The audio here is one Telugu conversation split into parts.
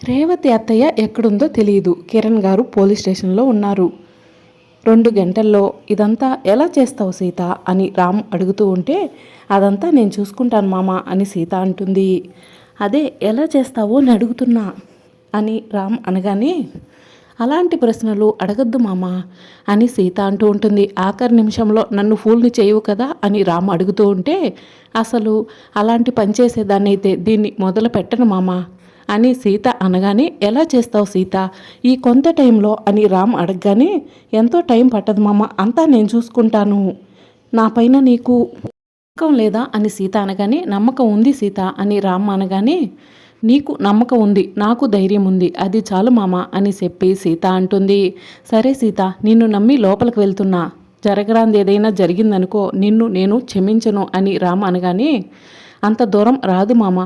రేవతి అత్తయ్య ఎక్కడుందో తెలియదు కిరణ్ గారు పోలీస్ స్టేషన్లో ఉన్నారు. రెండు గంటల్లో ఇదంతా ఎలా చేస్తావు సీత? అని రామ్ అడుగుతూ ఉంటే అదంతా నేను చూసుకుంటాను మామ అని సీత అంటుంది. అదే ఎలా చేస్తావో? అని అడుగుతున్నా అని రామ్ అనగానే అలాంటి ప్రశ్నలు అడగద్దు మామ అని సీత అంటూ ఉంటుంది. ఆఖరి నిమిషంలో నన్ను ఫూల్ని చేయవు కదా? అని రామ్ అడుగుతూ ఉంటే అసలు అలాంటి పని చేసేదాన్ని అయితే దీన్ని మొదలు పెట్టను మామ అని సీత అనగానే ఎలా చేస్తావు సీత? ఈ కొంత టైంలో అని రామ్ అడగగానే ఎంతో టైం పట్టదు మామ అంతా నేను చూసుకుంటాను. నా పైన నీకు నమ్మకం లేదా అని సీత అనగానే నమ్మకం ఉంది సీత అని రామ్ అనగానే నీకు నమ్మకం ఉంది నాకు ధైర్యం ఉంది అది చాలు మామ అని చెప్పి సీత అంటుంది. సరే సీత నిన్ను నమ్మి లోపలికి వెళ్తున్నా. జరగరాంది ఏదైనా జరిగిందనుకో నిన్ను నేను క్షమించను అని రామ్ అనగానే అంత దూరం రాదు మామ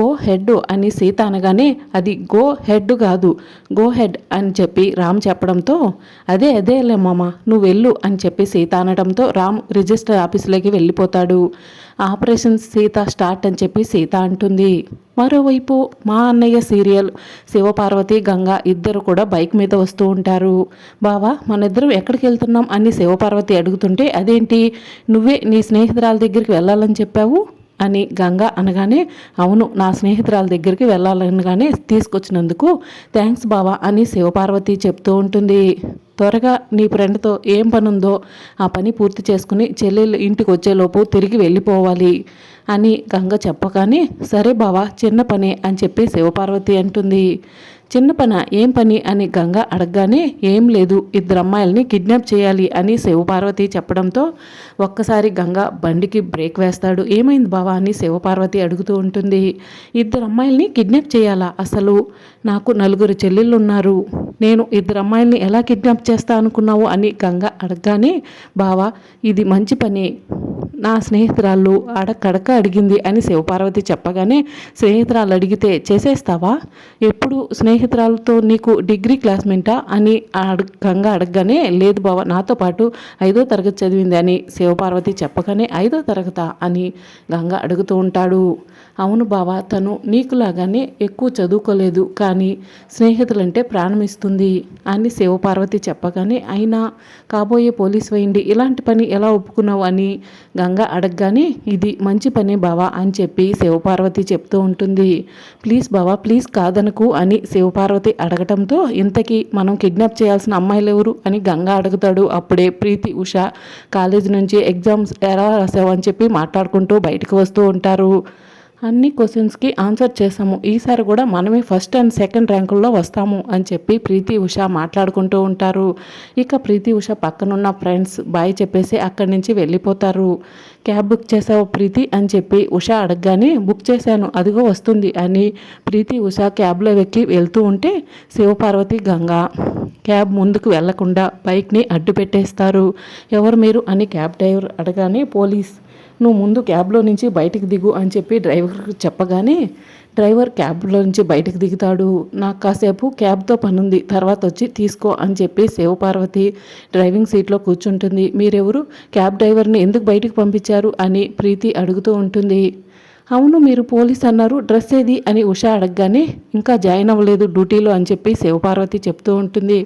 గో హెడ్ అని సీత అనగానే అది గో హెడ్ కాదు. గో హెడ్ అని చెప్పి రామ్ చెప్పడంతో అదే అదేలే మామ నువ్వు వెళ్ళు అని చెప్పి సీత అనడంతో రామ్ రిజిస్టర్ ఆఫీసులోకి వెళ్ళిపోతాడు. ఆపరేషన్ సీత స్టార్ట్ అని చెప్పి సీత అంటుంది. మరోవైపు మా అన్నయ్య సీరియల్ శివపార్వతి గంగ ఇద్దరు కూడా బైక్ మీద వస్తూ ఉంటారు. బావా మనిద్దరం ఎక్కడికి వెళ్తున్నాం? అని శివపార్వతి అడుగుతుంటే అదేంటి? నువ్వే నీ స్నేహితురాల దగ్గరికి వెళ్ళాలని చెప్పావు? అని గంగ అనగానే అవును నా స్నేహితురాల దగ్గరికి వెళ్ళాలనగానే తీసుకొచ్చినందుకు థ్యాంక్స్ బావా అని శివపార్వతి చెప్తూ ఉంటుంది. త్వరగా నీ ఫ్రెండ్తో ఏం పని ఉందో ఆ పని పూర్తి చేసుకుని చెల్లెళ్ళు ఇంటికి వచ్చేలోపు తిరిగి వెళ్ళిపోవాలి అని గంగ చెప్పగానే సరే బావా చిన్న పని అని చెప్పి శివపార్వతి అంటుంది. చిన్న పన ఏం పని అని గంగ అడగగానే ఏం లేదు ఇద్దరు అమ్మాయిల్ని కిడ్నాప్ చేయాలి అని శివపార్వతి చెప్పడంతో ఒక్కసారి గంగ బండికి బ్రేక్ వేస్తాడు. ఏమైంది బావా అని శివపార్వతి అడుగుతూ ఉంటుంది. ఇద్దరు అమ్మాయిల్ని కిడ్నాప్ చేయాలా అసలు? నాకు నలుగురు చెల్లెళ్ళు ఉన్నారు నేను ఇద్దరు అమ్మాయిల్ని ఎలా కిడ్నాప్ చేస్తా అనుకున్నావు అని గంగ అడగగానే బావా ఇది మంచి పని. నా స్నేహితురాళ్ళు అడక్కడక అడిగింది అని శివపార్వతి చెప్పగానే స్నేహితురాలు అడిగితే చేసేస్తావా? ఎప్పుడు? స్నేహితురాలతో నీకు డిగ్రీ క్లాస్మేటా? అని అడగంగా గంగ అడగగానే లేదు బావ నాతో పాటు ఐదో తరగతి చదివింది అని శివపార్వతి చెప్పగానే ఐదో తరగతా? అని గంగ అడుగుతూ ఉంటాడు. అవును బావ తను నీకులాగానే ఎక్కువ చదువుకోలేదు కానీ స్నేహితులంటే ప్రాణమిస్తుంది అని శివపార్వతి చెప్పగానే అయినా కాబోయే పోలీస్ వేయండి ఇలాంటి పని ఎలా ఒప్పుకున్నావు? అని గంగ అడగగానే ఇది మంచి పనే బావా అని చెప్పి శివపార్వతి చెప్తూ ఉంటుంది. ప్లీజ్ బావా ప్లీజ్ కాదనకు అని శివపార్వతి అడగటంతో ఇంతకీ మనం కిడ్నాప్ చేయాల్సిన అమ్మాయిలు ఎవరు? అని గంగా అడుగుతాడు. అప్పుడే ప్రీతి ఉష కాలేజ్ నుంచి ఎగ్జామ్స్ ఎలా రాసావు అని చెప్పి మాట్లాడుకుంటూ బయటకు వస్తూ ఉంటారు. అన్ని క్వశ్చన్స్కి ఆన్సర్ చేసాము ఈసారి కూడా మనమే ఫస్ట్ అండ్ సెకండ్ ర్యాంకుల్లో వస్తాము అని చెప్పి ప్రీతి ఉష మాట్లాడుకుంటూ ఉంటారు. ఇక ప్రీతి ఉష పక్కనున్న ఫ్రెండ్స్ బాయ్ చెప్పేసి అక్కడి నుంచి వెళ్ళిపోతారు. క్యాబ్ బుక్ చేసావు ప్రీతి అని చెప్పి ఉష అడగగానే బుక్ చేశాను అదిగో వస్తుంది అని ప్రీతి ఉష క్యాబ్లో ఎక్కి వెళ్తూ ఉంటే శివపార్వతి గంగా క్యాబ్ ముందుకు వెళ్ళకుండా బైక్ని అడ్డు పెట్టేస్తారు ఎవరు మీరు? అని క్యాబ్ డ్రైవర్ అడగానే పోలీస్ నువ్వు ముందు క్యాబ్లో నుంచి బయటకు దిగు అని చెప్పి డ్రైవర్కి చెప్పగానే డ్రైవర్ క్యాబ్లో నుంచి బయటకు దిగుతాడు. నాకు కాసేపు క్యాబ్తో పనుంది. తర్వాత వచ్చి తీసుకో అని చెప్పి శివపార్వతి డ్రైవింగ్ సీట్లో కూర్చుంటుంది. మీరెవరు? క్యాబ్ డ్రైవర్ని ఎందుకు బయటకు పంపించారు? అని ప్రీతి అడుగుతూ ఉంటుంది. అవును మీరు పోలీస్ అన్నారు డ్రెస్ ఏది? అని ఉష అడగగానే ఇంకా జాయిన్ అవ్వలేదు డ్యూటీలో అని చెప్పి శివపార్వతి చెప్తూ ఉంటుంది.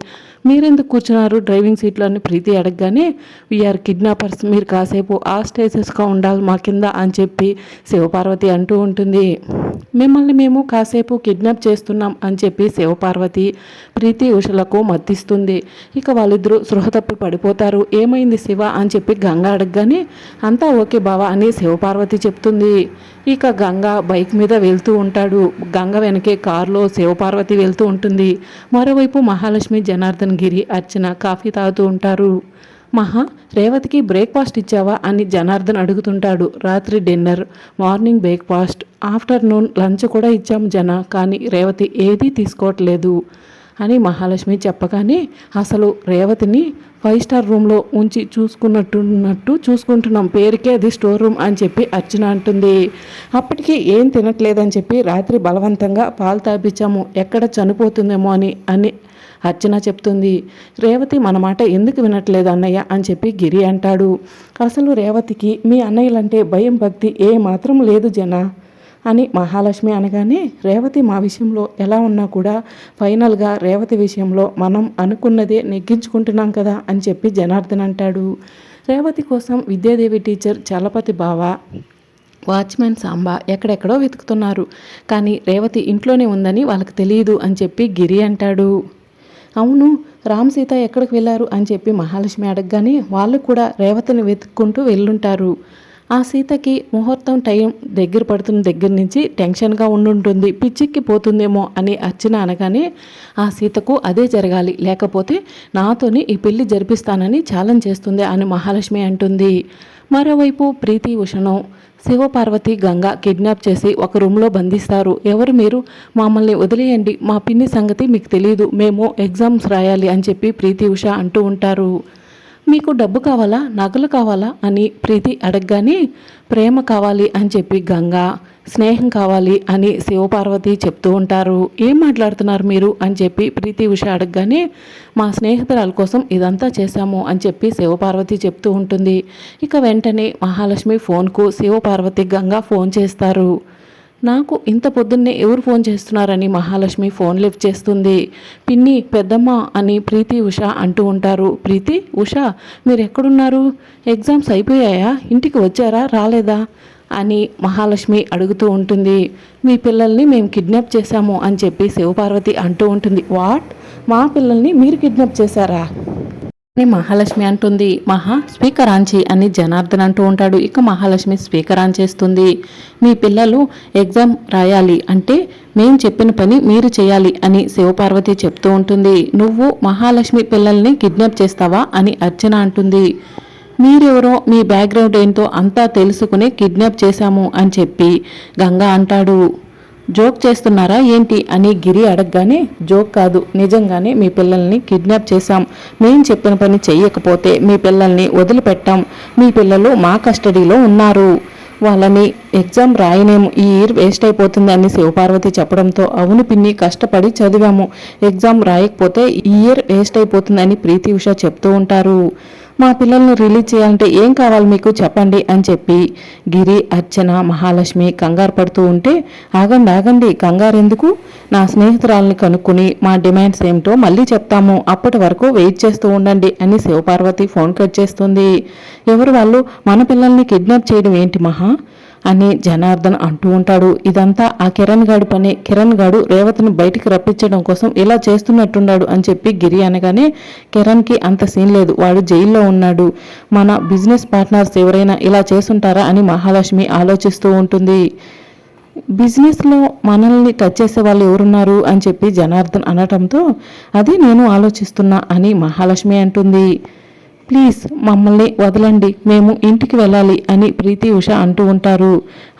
మీరెందుకు కూర్చున్నారు? డ్రైవింగ్ సీట్లో అని ప్రీతి అడగగానే వీఆర్ కిడ్నాపర్స్ మీరు కాసేపు ఆ స్టేజెస్గా ఉండాలి మా కింద అని చెప్పి శివపార్వతి అంటూ ఉంటుంది. మిమ్మల్ని మేము కాసేపు కిడ్నాప్ చేస్తున్నాం అని చెప్పి శివపార్వతి ప్రీతి ఉషలకు మత్తిస్తుంది ఇక వాళ్ళిద్దరూ సృహ తప్పి పడిపోతారు. ఏమైంది శివ? అని చెప్పి గంగ అడగగానే అంతా ఓకే బావా అని శివపార్వతి చెప్తుంది. ఇక గంగ బైక్ మీద వెళ్తూ ఉంటాడు. గంగ వెనకే కారులో శివపార్వతి వెళ్తూ ఉంటుంది. మరోవైపు మహాలక్ష్మి జనార్దన్ గిరి అర్చన కాఫీ తాగుతూ ఉంటారు. మహా రేవతికి బ్రేక్ఫాస్ట్ ఇచ్చావా అని జనార్దన్ అడుగుతుంటాడు. రాత్రి dinner morning breakfast afternoon lunch కూడా ఇచ్చాము జన కానీ రేవతి ఏదీ తీసుకోవట్లేదు. అని మహాలక్ష్మి చెప్పగానే అసలు రేవతిని ఫైవ్ స్టార్ రూమ్లో ఉంచి చూసుకున్నట్టున్నట్టు చూసుకుంటున్నాం. పేరుకే అది స్టోర్ రూమ్ అని చెప్పి అర్చన అంటుంది. అప్పటికి ఏం తినట్లేదని చెప్పి రాత్రి బలవంతంగా పాలు తాపించాము. ఎక్కడ చనిపోతుందేమో అని అని అర్చన చెప్తుంది. రేవతి మన మాట ఎందుకు వినట్లేదు అన్నయ్య అని చెప్పి గిరి అంటాడు. అసలు రేవతికి మీ అన్నయ్యలంటే భయం భక్తి ఏ మాత్రం లేదు జన. అని మహాలక్ష్మి అనగానే రేవతి మా విషయంలో ఎలా ఉన్నా కూడా ఫైనల్గా రేవతి విషయంలో మనం అనుకున్నదే నెగ్గించుకుంటున్నాం కదా అని చెప్పి జనార్దన్ అంటాడు. రేవతి కోసం విద్యాదేవి టీచర్ చలపతి బావ వాచ్మెన్ సాంబా ఎక్కడెక్కడో వెతుకుతున్నారు. కానీ రేవతి ఇంట్లోనే ఉందని వాళ్ళకి తెలియదు అని చెప్పి గిరి అంటాడు. అవును రామ్ సీత ఎక్కడికి వెళ్ళారు? అని చెప్పి మహాలక్ష్మి అడగగానే వాళ్ళు కూడా రేవతిని వెతుక్కుంటూ వెళ్ళుంటారు. ఆ సీతకి ముహూర్తం టైం దగ్గర పడుతున్న దగ్గర నుంచి టెన్షన్గా ఉండుంటుంది. పిచ్చిక్కి పోతుందేమో అని అర్చన అనగానే ఆ సీతకు అదే జరగాలి. లేకపోతే నాతోని ఈ పెళ్ళి జరిపిస్తానని ఛాలెంజ్ చేస్తుంది అని మహాలక్ష్మి అంటుంది. మరోవైపు ప్రీతి ఉషణం శివపార్వతి గంగ కిడ్నాప్ చేసి ఒక రూమ్లో బంధిస్తారు. ఎవరు మీరు? మమ్మల్ని వదిలేయండి. మా పిన్ని సంగతి మీకు తెలియదు మేము ఎగ్జామ్స్ రాయాలి అని చెప్పి ప్రీతి ఉష అంటూ ఉంటారు. మీకు డబ్బు కావాలా? నగలు కావాలా? అని ప్రీతి అడగగానే ప్రేమ కావాలి అని చెప్పి గంగ స్నేహం కావాలి అని శివపార్వతి చెప్తూ ఉంటారు. ఏం మాట్లాడుతున్నారు మీరు? అని చెప్పి ప్రీతి ఉష అడగగానే మా స్నేహితురాల కోసం ఇదంతా చేశాము అని చెప్పి శివపార్వతి చెప్తూ ఉంటుంది. ఇక వెంటనే మహాలక్ష్మి ఫోన్కు శివపార్వతి గంగా ఫోన్ చేస్తారు. నాకు ఇంత పొద్దున్నే ఎవరు ఫోన్ చేస్తున్నారని మహాలక్ష్మి ఫోన్ లిఫ్ట్ చేస్తుంది. పిన్ని పెద్దమ్మ అని ప్రీతి ఉష అంటూ ఉంటారు. ప్రీతి ఉష మీరు ఎక్కడున్నారు ఎగ్జామ్స్ అయిపోయాయా? ఇంటికి వచ్చారా? రాలేదా? అని మహాలక్ష్మి అడుగుతూ ఉంటుంది. మీ పిల్లల్ని మేము కిడ్నాప్ చేశాము అని చెప్పి శివపార్వతి అంటూ ఉంటుంది. వాట్? మా పిల్లల్ని మీరు కిడ్నాప్ చేశారా? అని మహాలక్ష్మి అంటుంది. మహా స్పీకర్ ఆన్ అని జనార్దన్ అంటూ ఉంటాడు. ఇక మహాలక్ష్మి స్పీకర్ ఆన్ చేస్తుంది. మీ పిల్లలు ఎగ్జామ్ రాయాలి అంటే మేం చెప్పిన పని మీరు చేయాలి అని శివపార్వతి చెప్తూ ఉంటుంది. నువ్వు మహాలక్ష్మి పిల్లల్ని కిడ్నాప్ చేస్తావా అని అర్చన అంటుంది. మీరెవరో మీ బ్యాక్గ్రౌండ్ ఏంటో అంతా తెలుసుకుని కిడ్నాప్ చేశాము అని చెప్పి గంగా అంటాడు. జోక్ చేస్తున్నారా ఏంటి అని గిరి అడగగానే జోక్ కాదు నిజంగానే మీ పిల్లల్ని కిడ్నాప్ చేశాం. మేం చెప్పిన పని చెయ్యకపోతే మీ పిల్లల్ని వదిలిపెట్టాం. మీ పిల్లలు మా కస్టడీలో ఉన్నారు. వాళ్ళని ఎగ్జామ్ రాయనేము. ఈ ఇయర్ వేస్ట్ అయిపోతుంది అని శివపార్వతి చెప్పడంతో అవును పిన్ని కష్టపడి చదివాము. ఎగ్జామ్ రాయకపోతే ఈ ఇయర్ వేస్ట్ అయిపోతుందని ప్రీతి ఉష చెప్తూ ఉంటారు. మా పిల్లల్ని రిలీజ్ చేయాలంటే ఏం కావాలి మీకు చెప్పండి అని చెప్పి గిరి అర్చన మహాలక్ష్మి కంగారు పడుతూ ఉంటే ఆగండి ఆగండి కంగారు ఎందుకు? నా స్నేహితురాలని కనుక్కుని మా డిమాండ్స్ ఏమిటో మళ్ళీ చెప్తాము. అప్పటి వరకు వెయిట్ చేస్తూ ఉండండి అని శివపార్వతి ఫోన్ కట్ చేస్తుంది. ఎవరు వాళ్ళు? మన పిల్లల్ని కిడ్నాప్ చేయడం ఏంటి మహా? అని జనార్దన్ అంటూ ఉంటాడు. ఇదంతా ఆ కిరణ్ గాడి పని. కిరణ్ గాడు రేవతిని బయటికి రప్పించడం కోసం ఇలా చేస్తున్నట్టున్నాడు అని చెప్పి గిరి అనగానే కిరణ్కి అంత సీన్ లేదు. వాడు జైల్లో ఉన్నాడు. మన బిజినెస్ పార్ట్నర్స్ ఎవరైనా ఇలా చేస్తుంటారా అని మహాలక్ష్మి ఆలోచిస్తూ ఉంటుంది. బిజినెస్లో మనల్ని టచ్ చేసే వాళ్ళు ఎవరున్నారు అని చెప్పి జనార్దన్ అనటంతో అది నేను ఆలోచిస్తున్నా అని మహాలక్ష్మి అంటుంది. ప్లీజ్ మమ్మల్ని వదలండి మేము ఇంటికి వెళ్ళాలి అని ప్రీతి ఉష అంటూ ఉంటారు.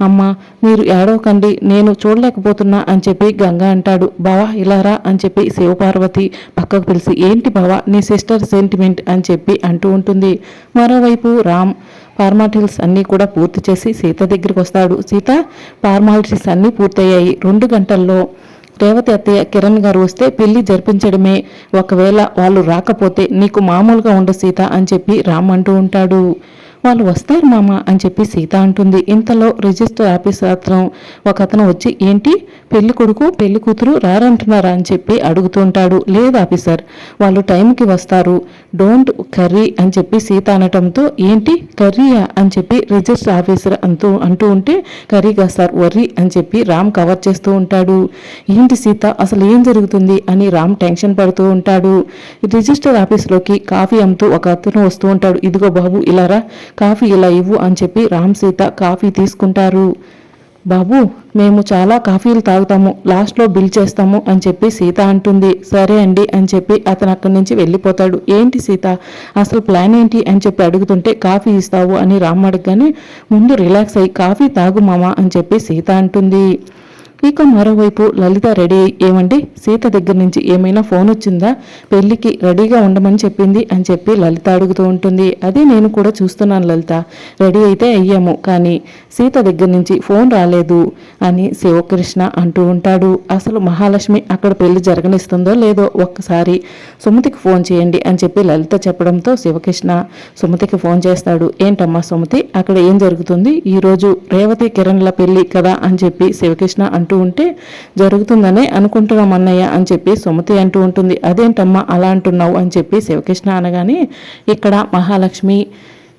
అమ్మ మీరు ఏడవకండి నేను చూడలేకపోతున్నా అని చెప్పి గంగా అంటాడు. బావా ఇలారా అని చెప్పి శివపార్వతి పక్కకు పిలిచి ఏంటి బావా నీ సిస్టర్ సెంటిమెంట్ అని చెప్పి అంటూ ఉంటుంది. మరోవైపు రామ్ ఫార్మాలిటీస్ అన్నీ కూడా పూర్తి చేసి సీత దగ్గరికి వస్తాడు. సీత ఫార్మాలిటీస్ అన్నీ పూర్తయ్యాయి. రెండు గంటల్లో రేవతి అత్తయ్య కిరణ్ గారు వస్తే పెళ్ళి జరిపించడమే. ఒకవేళ వాళ్ళు రాకపోతే నీకు మామూలుగా ఉండ సీత అని చెప్పి రామ్ అంటూ ఉంటాడు. వాళ్ళు వస్తారు మామ అని చెప్పి సీత అంటుంది. ఇంతలో రిజిస్టర్ ఆఫీస్ మాత్రం ఒక అతను వచ్చి ఏంటి? పెళ్ళి కొడుకు పెళ్ళి కూతురు రారంటున్నారా? అని చెప్పి అడుగుతుంటాడు లేదు ఆఫీసర్ వాళ్ళు టైంకి వస్తారు. డోంట్ కర్రీ అని చెప్పి సీత అనటంతో ఏంటి? కర్రీయా అని చెప్పి రిజిస్టర్ ఆఫీసర్ అంటూ అంటూ ఉంటే కర్రీగా సార్ వర్రీ అని చెప్పి రామ్ కవర్ చేస్తూ ఉంటాడు. ఏంటి సీత అసలు ఏం జరుగుతుంది అని రామ్ టెన్షన్ పడుతూ ఉంటాడు. రిజిస్టర్ ఆఫీస్లోకి కాఫీ అమ్ముతూ ఒక అతను వస్తూ ఉంటాడు. ఇదిగో బాబు ఇలారా కాఫీ ఇలా ఇవ్వు అని చెప్పి రామ్ సీత కాఫీ తీసుకుంటారు. బాబు మేము చాలా కాఫీలు తాగుతాము లాస్ట్లో బిల్ చేస్తాము అని చెప్పి సీత అంటుంది. సరే అండి అని చెప్పి అతను అక్కడి నుంచి వెళ్ళిపోతాడు. ఏంటి సీత అసలు ప్లాన్ ఏంటి? అని చెప్పి అడుగుతుంటే కాఫీ ఇస్తావు అని రామ్ అడగగానే ముందు రిలాక్స్ అయ్యి కాఫీ తాగు మామ అని చెప్పి సీత అంటుంది. ఇక మరోవైపు లలిత రెడీ ఏమండి సీత దగ్గర నుంచి ఏమైనా ఫోన్ వచ్చిందా? పెళ్ళికి రెడీగా ఉండమని చెప్పింది అని చెప్పి లలిత అడుగుతూ ఉంటుంది. అదే నేను కూడా చూస్తున్నాను లలిత. రెడీ అయితే అయ్యాము కానీ సీత దగ్గర నుంచి ఫోన్ రాలేదు అని శివకృష్ణ అంటూ ఉంటాడు. అసలు మహాలక్ష్మి అక్కడ పెళ్ళి జరగనిస్తుందో లేదో ఒక్కసారి సుమతికి ఫోన్ చేయండి అని చెప్పి లలిత చెప్పడంతో శివకృష్ణ సుమతికి ఫోన్ చేస్తాడు. ఏంటమ్మా సుమతి అక్కడ ఏం జరుగుతుంది? ఈరోజు రేవతి కిరణ్ల పెళ్ళి కదా అని చెప్పి శివకృష్ణ అంటూ ఉంటే జరుగుతుందనే అనుకుంటున్నాం అన్నయ్య అని చెప్పి సుమతి అంటూ ఉంటుంది. అదేంటమ్మా అలా అంటున్నావు? అని చెప్పి శివకృష్ణ అనగానే ఇక్కడ మహాలక్ష్మి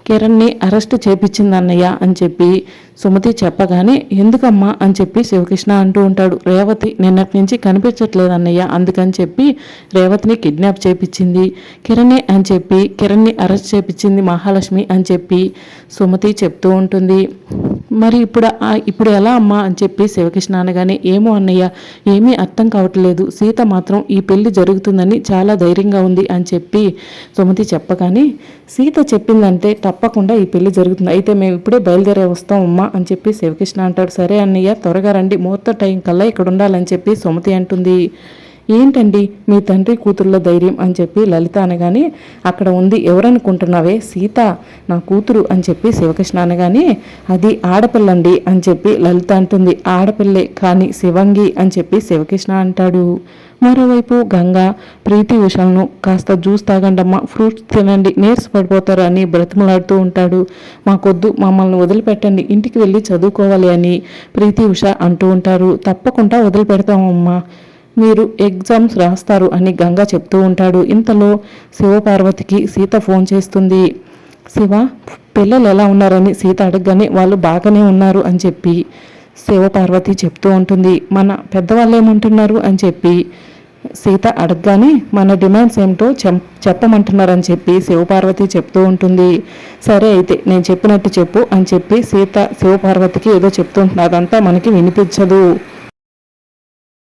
కిరణ్ని అరెస్ట్ చేపించింది అన్నయ్య అని చెప్పి సుమతి చెప్పగానే ఎందుకమ్మా? అని చెప్పి శివకృష్ణ అంటూ ఉంటాడు. రేవతి నిన్నటి నుంచి కనిపించట్లేదు అన్నయ్య అందుకని చెప్పి రేవతిని కిడ్నాప్ చేపించింది కిరణ్ని అని చెప్పి కిరణ్ని అరెస్ట్ చేపించింది మహాలక్ష్మి అని చెప్పి సుమతి చెప్తూ ఉంటుంది. మరి ఇప్పుడు ఇప్పుడు ఎలా అమ్మా అని చెప్పి శివకృష్ణ అనగానే ఏమో అన్నయ్య ఏమీ అర్థం కావట్లేదు. సీత మాత్రం ఈ పెళ్ళి జరుగుతుందని చాలా ధైర్యంగా ఉంది అని చెప్పి సుమతి చెప్పగానే సీత చెప్పిందంటే తప్పకుండా ఈ పెళ్ళి జరుగుతుంది. అయితే మేము ఇప్పుడే బయలుదేరే వస్తాం అమ్మా అని చెప్పి శివకృష్ణ అంటాడు. సరే అన్నయ్య త్వరగా రండి. ముహూర్త టైం కల్లా ఇక్కడ ఉండాలని చెప్పి సుమతి అంటుంది. ఏంటండి మీ తండ్రి కూతుర్ల ధైర్యం అని చెప్పి లలిత అనగానే అక్కడ ఉంది ఎవరనుకుంటున్నావే? సీత నా కూతురు అని చెప్పి శివకృష్ణ అనగానే అది ఆడపిల్లండి అని చెప్పి లలిత అంటుంది. ఆడపిల్లే కానీ శివంగి అని చెప్పి శివకృష్ణ అంటాడు. మరోవైపు గంగ ప్రీతి ఉషలను కాస్త జ్యూస్ తాగండమ్మా ఫ్రూట్స్ తినండి నీరస పడిపోతారు అని బ్రతిమలాడుతూ ఉంటాడు. మాకొద్దు మమ్మల్ని వదిలిపెట్టండి ఇంటికి వెళ్ళి చదువుకోవాలి అని ప్రీతి ఉష అంటూ ఉంటారు. తప్పకుండా వదిలిపెడతామమ్మా మీరు ఎగ్జామ్స్ రాస్తారు అని గంగ చెప్తూ ఉంటాడు. ఇంతలో శివపార్వతికి సీత ఫోన్ చేస్తుంది. శివ పిల్లలు ఎలా ఉన్నారని సీత అడగగానే వాళ్ళు బాగానే ఉన్నారు అని చెప్పి శివపార్వతి చెప్తూ ఉంటుంది. మన పెద్దవాళ్ళు ఏమంటున్నారు అని చెప్పి సీత అడగగానే మన డిమాండ్స్ ఏమిటో చెం చెప్పమంటున్నారని చెప్పి శివపార్వతి చెప్తూ ఉంటుంది. సరే అయితే నేను చెప్పినట్టు చెప్పు అని చెప్పి సీత శివపార్వతికి ఏదో చెప్తూ అదంతా మనకి వినిపించదు.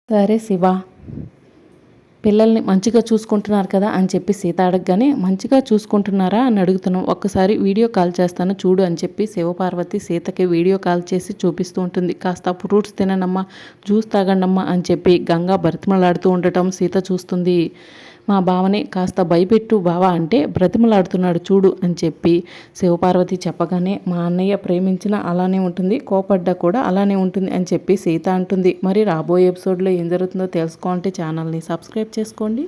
సరే శివ పిల్లల్ని మంచిగా చూసుకుంటున్నారు కదా అని చెప్పి సీత అడగగానే మంచిగా చూసుకుంటున్నారా అని అడుగుతున్నాం. ఒక్కసారి వీడియో కాల్ చేస్తాను చూడు అని చెప్పి శివపార్వతి సీతకి వీడియో కాల్ చేసి చూపిస్తూ ఉంటుంది. కాస్త ఫ్రూట్స్ తిననమ్మా జ్యూస్ తాగండమ్మా అని చెప్పి గంగా బ్రతిమలాడుతూ ఉండటం సీత చూస్తుంది. మా బావని కాస్త భయపెట్టు బావా అంటే బ్రతిమలాడుతున్నాడు చూడు అని చెప్పి శివపార్వతి చెప్పగానే మా అన్నయ్య ప్రేమించిన అలానే ఉంటుంది కోపడ్డా కూడా అలానే ఉంటుంది అని చెప్పి సీత అంటుంది. మరి రాబోయే ఎపిసోడ్లో ఏం జరుగుతుందో తెలుసుకోవాలంటే ఛానల్ని సబ్స్క్రైబ్ చేసుకోండి.